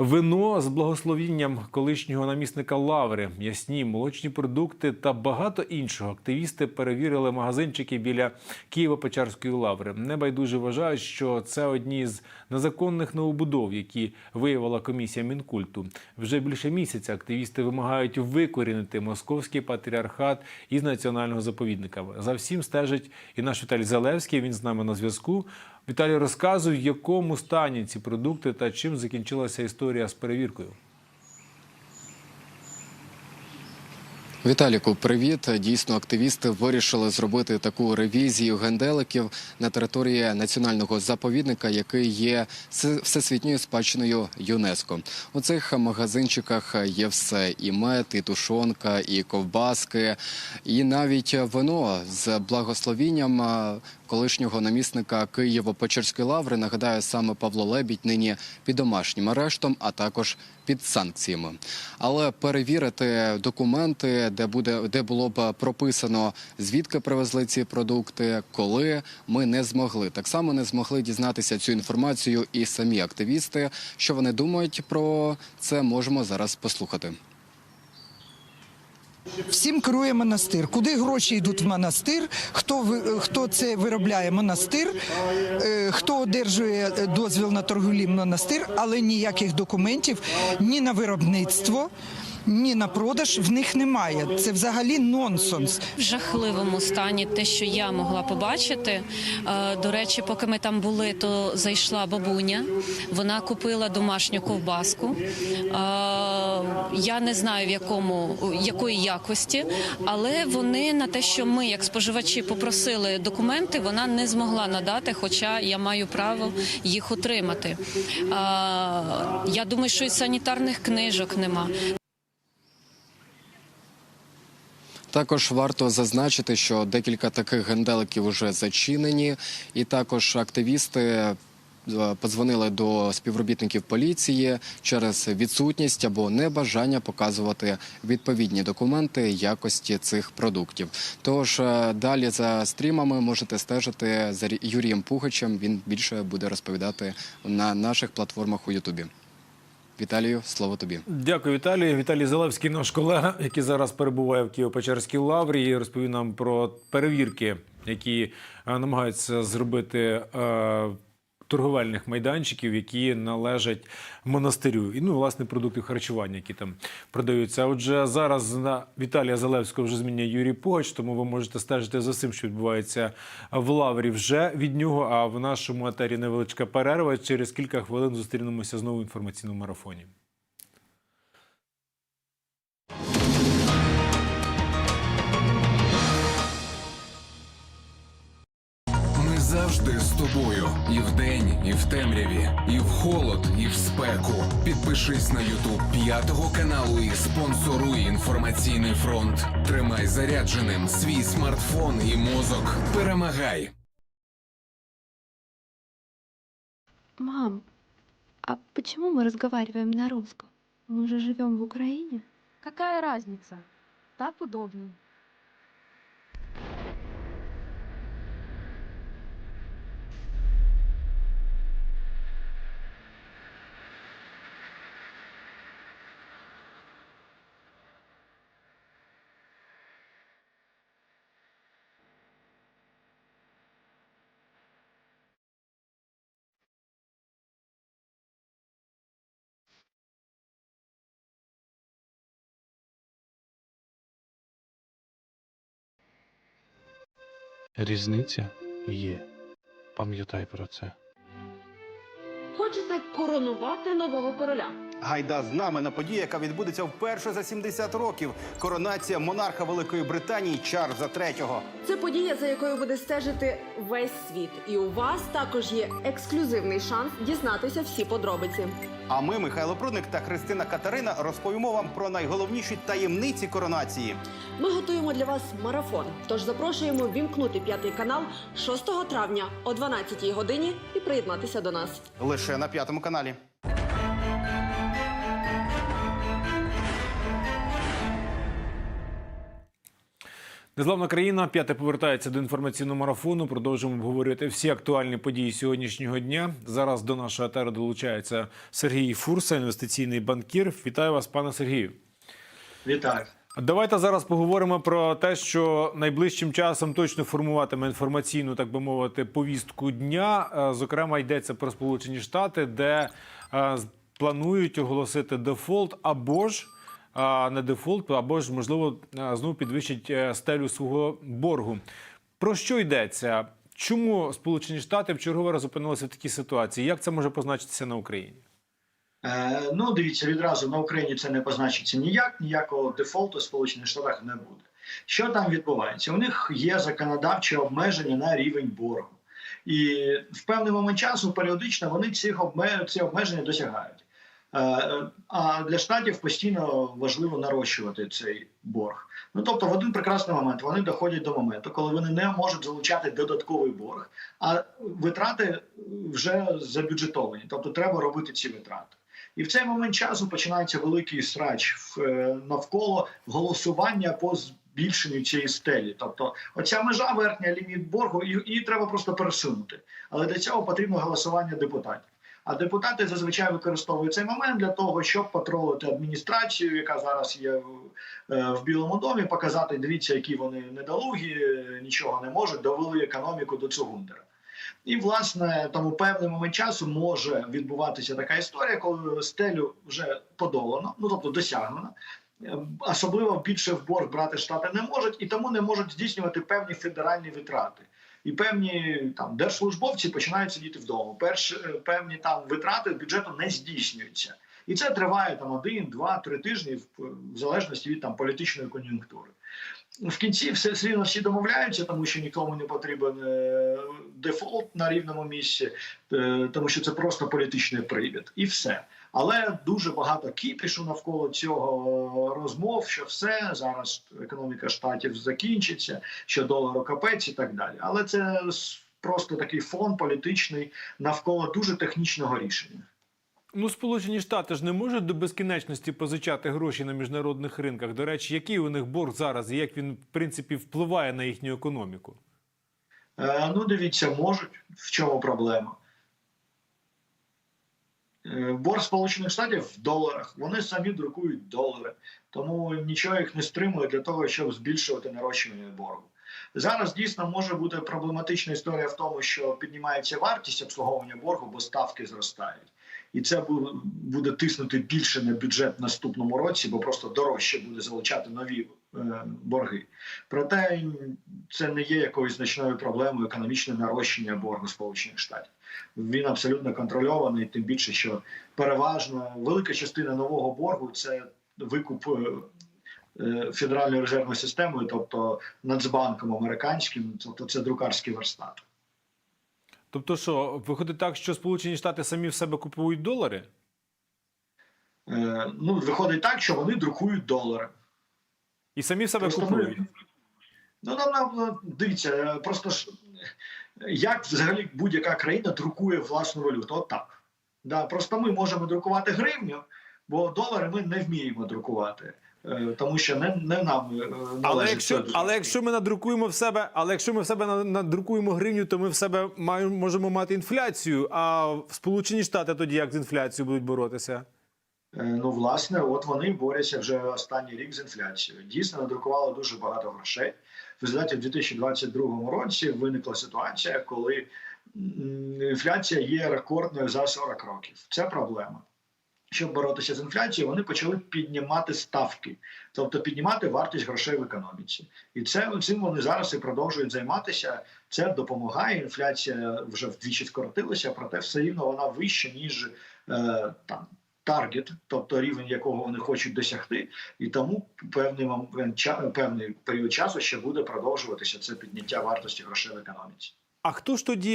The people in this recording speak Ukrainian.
Вино з благословінням колишнього намісника Лаври, ясні молочні продукти та багато іншого. Активісти перевірили магазинчики біля Києво-Печерської лаври. Небайдуже вважають, що це одні з незаконних новобудов, які виявила комісія Мінкульту. Вже більше місяця активісти вимагають викорінити московський патріархат із національного заповідника. За всім стежить і наш Віталій Залевський. Він з нами на зв'язку. Віталій розказує, в якому стані ці продукти та чим закінчилася історія з перевіркою. Віталіку, привіт. Дійсно, активісти вирішили зробити таку ревізію генделиків на території національного заповідника, який є всесвітньою спадщиною ЮНЕСКО. У цих магазинчиках є все: і мед, і тушонка, і ковбаски, і навіть вино з благословінням колишнього намісника Києво-Печерської лаври. Нагадаю, саме Павло Лебідь нині під домашнім арештом, а також під санкціями. Але перевірити документи, де буде де було б прописано звідки привезли ці продукти, коли ми не змогли. Так само не змогли дізнатися цю інформацію і самі активісти. Що вони думають про це, можемо зараз послухати. Всім керує монастир. Куди гроші йдуть в монастир? Хто хто це виробляє монастир? Е, Хто одержує е, дозвіл на торгівлі монастир, але ніяких документів ні на виробництво, ні на продаж в них немає. Це взагалі нонсенс. в жахливому стані те, що я могла побачити. Е, До речі, поки ми там були, то зайшла бабуня. Вона купила домашню ковбаску. Е, Я не знаю в якому якої якості, але вони на те, що ми, як споживачі, попросили документи, вона не змогла надати, хоча я маю право їх отримати. Е, Я думаю, що і санітарних книжок нема. Також варто зазначити, що декілька таких генделиків вже зачинені, і також активісти. е, Подзвонили до співробітників поліції через відсутність або небажання показувати відповідні документи якості цих продуктів. Тож е, далі за стрімами можете стежити за Рі- Юрієм Пугачем. Він більше буде розповідати на наших платформах у Ютубі. Віталію, слово тобі. Дякую, Віталій. Віталій Залевський, наш колега, який зараз перебуває в Києво-Печерській лаврі, і розповів нам про перевірки, які е, намагаються зробити е, торговельних майданчиків, які належать монастирю, і ну власне продуктів харчування, які там продаються. Отже, зараз на Віталія Залевського вже змінює Юрій Погач, тому ви можете стежити за всім, що відбувається в лаврі вже від нього. А в нашому етері невеличка перерва. Через кілька хвилин зустрінемося знову в інформаційному марафоні. Завжди з тобою. І вдень, і в темряві, і в холод, і в спеку. Підпишись на Ютуб п'ятого каналу і спонсоруй інформаційний фронт. Тримай зарядженим свій смартфон і мозок. Перемагай! Мам, а почему мы разговариваем на русском? Мы же живем в Украине. Какая разница? Так удобнее. Різниця є. Пам'ятай про це. Хочете коронувати нового короля? Гайда знамена подія, яка відбудеться вперше за 70 років. Коронація монарха Великої Британії Чарльза III. Це подія, за якою буде стежити весь світ. І у вас також є ексклюзивний шанс дізнатися всі подробиці. А ми, Михайло Прудник та Христина Катерина, розповімо вам про найголовніші таємниці коронації. Ми готуємо для вас марафон. Тож запрошуємо вімкнути п'ятий канал 6 травня о 12 годині і приєднатися до нас. Лише на п'ятому каналі. Незламна країна п'яте повертається до інформаційного марафону. Продовжуємо обговорювати всі актуальні події сьогоднішнього дня. Зараз до нашого етеру долучається Сергій Фурса, інвестиційний банкір. Вітаю вас, пане Сергію. Вітаю. Давайте зараз поговоримо про те, що найближчим часом точно формуватиме інформаційну, так би мовити, повістку дня. Е, Зокрема, йдеться про Сполучені Штати, де е, планують оголосити дефолт або ж не дефолт, або ж можливо знову підвищить е, стелю свого боргу. Про що йдеться? Чому Сполучені Штати в черговий раз опинилися в такій ситуації? Як це може позначитися на Україні? Е, ну, дивіться, відразу на Україні це не позначиться ніяк, ніякого дефолту в Сполучених Штатах не буде. Що там відбувається? У них є законодавче обмеження на рівень боргу. І в певний момент часу періодично вони цих обме... ці обмеження досягають. Е, А для штатів постійно важливо нарощувати цей борг. Ну тобто, в один прекрасний момент вони доходять до моменту, коли вони не можуть залучати додатковий борг, а витрати вже забюджетовані. Тобто, треба робити ці витрати. І в цей момент часу починається великий срач е, навколо голосування по збільшенню цієї стелі. Тобто, оця межа верхня ліміт боргу, її треба просто пересунути. Але для цього потрібно голосування депутатів. А депутати зазвичай використовують цей момент для того, щоб потролити адміністрацію, яка зараз є в, е, в Білому домі, показати, дивіться, які вони недолугі, нічого не можуть, довели економіку до цугундера. І, власне, тому певний момент часу може відбуватися така історія, коли стелю вже подолано, ну тобто досягнено. Е, Особливо більше в борг брати штати не можуть, і тому не можуть здійснювати певні федеральні витрати. І певні там держслужбовці починають сидіти вдома. Перш е, певні там витрати бюджету не здійснюються, і це триває там один, два, три тижні, в, залежності від там політичної кон'юнктури. В кінці все все рівно всі домовляються, тому що нікому не потрібен е, дефолт на рівному місці, е, тому що це просто політичний привід, і все. Але дуже багато кіпішу навколо цього розмов, що все зараз економіка штатів закінчиться, що долар капець і так далі. Але це просто такий фон політичний навколо дуже технічного рішення. Ну, Сполучені Штати ж не можуть до безкінечності позичати гроші на міжнародних ринках. До речі, який у них борг зараз і як він в принципі впливає на їхню економіку? Е, ну, дивіться, можуть. В чому проблема? Е, Борг Сполучених Штатів в доларах. Вони самі друкують долари, тому нічого їх не стримує для того, щоб збільшувати нарощування боргу. Зараз дійсно може бути проблематична історія в тому, що піднімається вартість обслуговування боргу, бо ставки зростають. І це буде тиснути більше на бюджет в наступному році, бо просто дорожче буде залучати нові борги. Проте це не є якоюсь значною проблемою економічне нарощення боргу Сполучених Штатів. Він абсолютно контрольований, тим більше, що переважно велика частина нового боргу це викуп е, е, Федеральною резервною системою, тобто Нацбанком американським, тобто це друкарський верстат. Тобто, що виходить так, що Сполучені Штати самі в себе купують долари? Е, ну, виходить так, що вони друкують долари. І самі себе Просто купують. Ну, нам, нам дивіться, е, просто ж як взагалі будь-яка країна друкує власну валюту? От так. Да, просто ми можемо друкувати гривню, бо долари ми не вміємо друкувати, е, тому що не, не нам е, належить. Але якщо, але якщо ми надрукуємо в себе, але якщо ми в себе надрукуємо гривню, то ми в себе маємо можемо мати інфляцію. А в Сполучені Штати тоді як з інфляцією будуть боротися? Е, Ну, власне, от вони борються вже останній рік з інфляцією. Дійсно, надрукували дуже багато грошей. В результаті в 2022 році виникла ситуація, коли інфляція є рекордною за 40 років. Це проблема. Щоб боротися з інфляцією, вони почали піднімати ставки, тобто піднімати вартість грошей в економіці. І це цим вони зараз і продовжують займатися. Це допомагає. Інфляція вже вдвічі скоротилася, проте все рівно вона вища ніж е, там таргет, тобто рівень якого вони хочуть досягти, і тому певний момент певний період часу ще буде продовжуватися це підняття вартості грошей в економіці. А хто ж тоді